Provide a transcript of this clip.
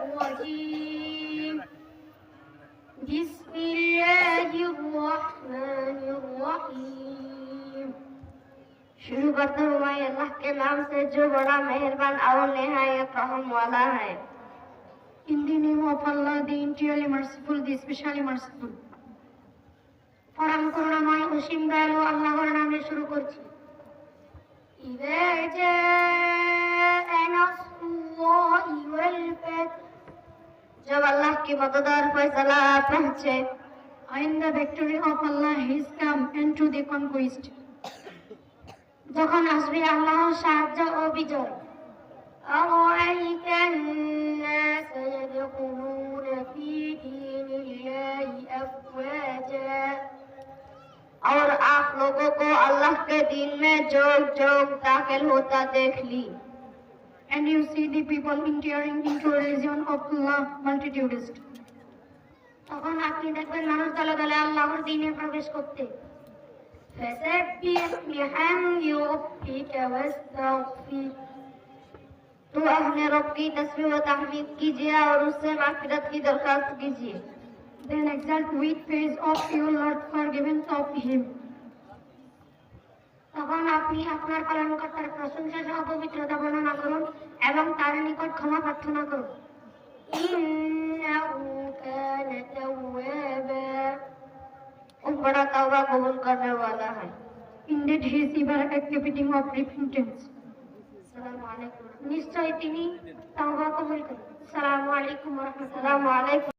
الرجيم بسم الله الرحمن الرحيم शुरू करता हूँ मैं अल्लाह के नाम से जो बड़ा मेहरबान और नहायत रहम वाला है In the name of Allah, the entirely merciful, the especially merciful. পরম করুণাময় অসীম দয়ালু আল্লাহর নামে শুরু করছি إذا جاء نصر الله والفتح जब अल्लाह की मदद और फैसला पहुंचे And the victory of Allah has come into the conquest. যখন আসবে আল্লাহর সাহায্য ও বিজয় أرأيت الناس يدخلون في دين الله أفواجا और आप लोगों को अल्लाह के दिन में जोग जोग दाखिल होता देख ली and you see the people entering into religion of Allah multitudist. তখন আপনি দেখবেন মানুষ দলে দলে আল্লাহর দিনে প্রবেশ করতে فسبح بحمد ربك واستغفر تو اپنے رب کی تسبیح و تحمید کیجیے اور اس سے مغفرت کی درخواست کیجیے then exalt with praise of your Lord forgiveness of him তখন আপনি আপনার পালনকর্তার প্রশংসা সহ পবিত্রতা বর্ণনা এবং তার নিকট ক্ষমা প্রার্থনা করুন ইন্নাহু কানা তাওয়াবা ও বড় তওবা কবুল করনে वाला है Indeed, He is ever accepting of repentance. আসসালামু আলাইকুম নিশ্চয় তিনি তওবা কবুল করেন আসসালামু আলাইকুম ওয়া রাহমাতুল্লাহি ওয়া বারাকাতুহু